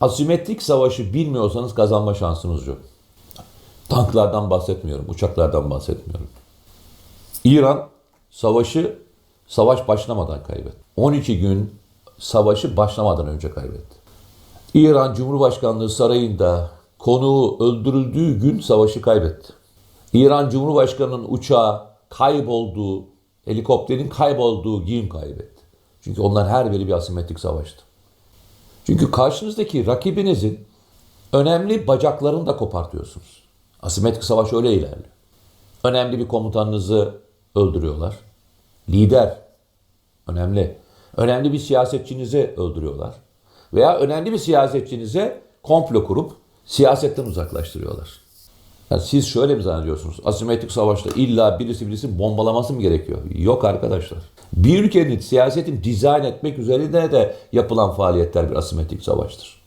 Asimetrik savaşı bilmiyorsanız kazanma şansınız yok. Tanklardan bahsetmiyorum, uçaklardan bahsetmiyorum. İran savaşı savaş başlamadan kaybetti. 12 gün savaşı başlamadan önce kaybetti. İran Cumhurbaşkanlığı sarayında konuğu öldürüldüğü gün savaşı kaybetti. İran Cumhurbaşkanı'nın uçağı kaybolduğu, helikopterin kaybolduğu gün kaybetti. Çünkü onlar her biri bir asimetrik savaştı. Çünkü karşınızdaki rakibinizin önemli bacaklarını da kopartıyorsunuz. Asimetrik savaş öyle ilerliyor. Önemli bir komutanınızı öldürüyorlar. Lider önemli. Önemli bir siyasetçinizi öldürüyorlar. Veya önemli bir siyasetçinize komplo kurup siyasetten uzaklaştırıyorlar. Yani siz şöyle mi zannediyorsunuz? Asimetrik savaşta illa birisi birisi bombalaması mı gerekiyor? Yok arkadaşlar. Bir ülkenin siyasetini dizayn etmek üzerine de yapılan faaliyetler bir asimetrik savaştır.